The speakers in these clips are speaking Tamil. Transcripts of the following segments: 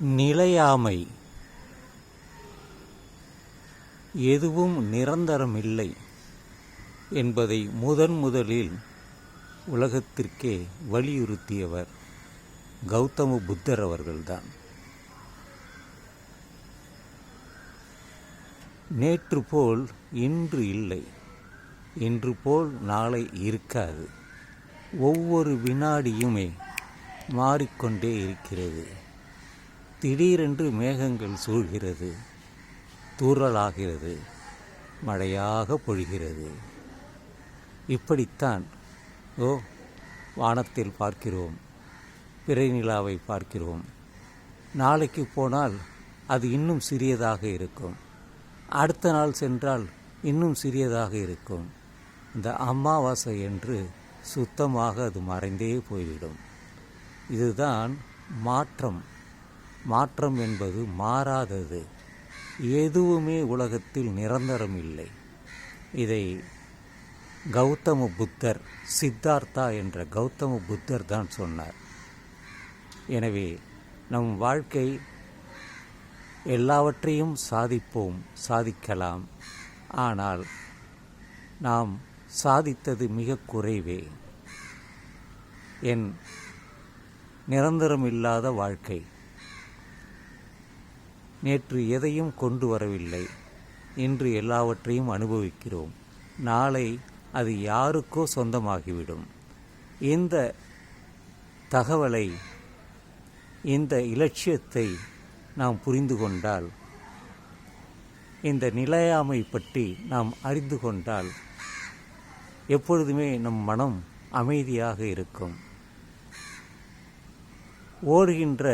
நிலையாமை. எதுவும் நிரந்தரமில்லை என்பதை முதன் முதலில் உலகத்திற்கே வலியுறுத்தியவர் கௌதம புத்தர் அவர்கள்தான். நேற்று போல் இன்று இல்லை இன்று போல் நாளை இருக்காது. ஒவ்வொரு வினாடியுமே மாறிக்கொண்டே இருக்கிறது. திடீரென்று மேகங்கள் சூழ்கிறது. தூறலாகிறது. மழையாக பொழிகிறது. இப்படித்தான் ஓ வானத்தில் பார்க்கிறோம். பிறை நிலாவை பார்க்கிறோம். நாளைக்கு போனால் அது இன்னும் சிறியதாக இருக்கும். அடுத்த நாள் சென்றால் இன்னும் சிறியதாக இருக்கும். இந்த அமாவாசை என்று சுத்தமாக அது மறைந்தே போய்விடும். இதுதான் மாற்றம். மாற்றம் என்பது மாறாதது. எதுவுமே உலகத்தில் நிரந்தரம் இல்லை. இதை கௌதம புத்தர் சித்தார்த்தா என்ற கௌதம புத்தர் தான் சொன்னார். எனவே நம் வாழ்க்கை எல்லாவற்றையும் சாதிப்போம் சாதிக்கலாம். ஆனால் நாம் சாதித்தது மிக குறைவே. என் நிரந்தரமில்லாத வாழ்க்கை. நேற்று எதையும் கொண்டு வரவில்லை. இன்று எல்லாவற்றையும் அனுபவிக்கிறோம். நாளை அது யாருக்கோ சொந்தமாகிவிடும். இந்த தகவலை இந்த இலட்சியத்தை நாம் புரிந்து கொண்டால் இந்த நிலையாமை பற்றி நாம் அறிந்து கொண்டால் எப்பொழுதுமே நம் மனம் அமைதியாக இருக்கும். ஓடுகின்ற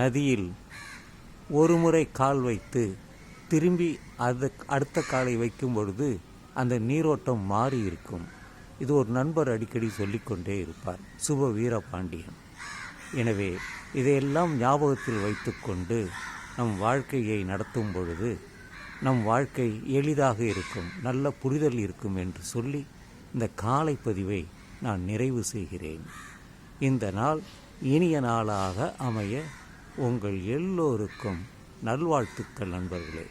நதியில் ஒரு முறை கால் வைத்து திரும்பி அது அடுத்த காலை வைக்கும் பொழுது அந்த நீரோட்டம் மாறி இருக்கும். இது ஒரு நண்பர் அடிக்கடி சொல்லிக்கொண்டே இருப்பார். சுப வீரபாண்டியன் எனவே இதையெல்லாம் ஞாபகத்தில் வைத்துக்கொண்டு நம் வாழ்க்கையை நடத்தும் பொழுது நம் வாழ்க்கை எளிதாக இருக்கும் நல்ல புரிதல் இருக்கும் என்று சொல்லி இந்த காலை பதிவை நான் நிறைவு செய்கிறேன். இந்த நாள் இனிய நாளாக அமைய உங்கள் எல்லோருக்கும் நல்வாழ்த்துக்கள் நண்பர்களே.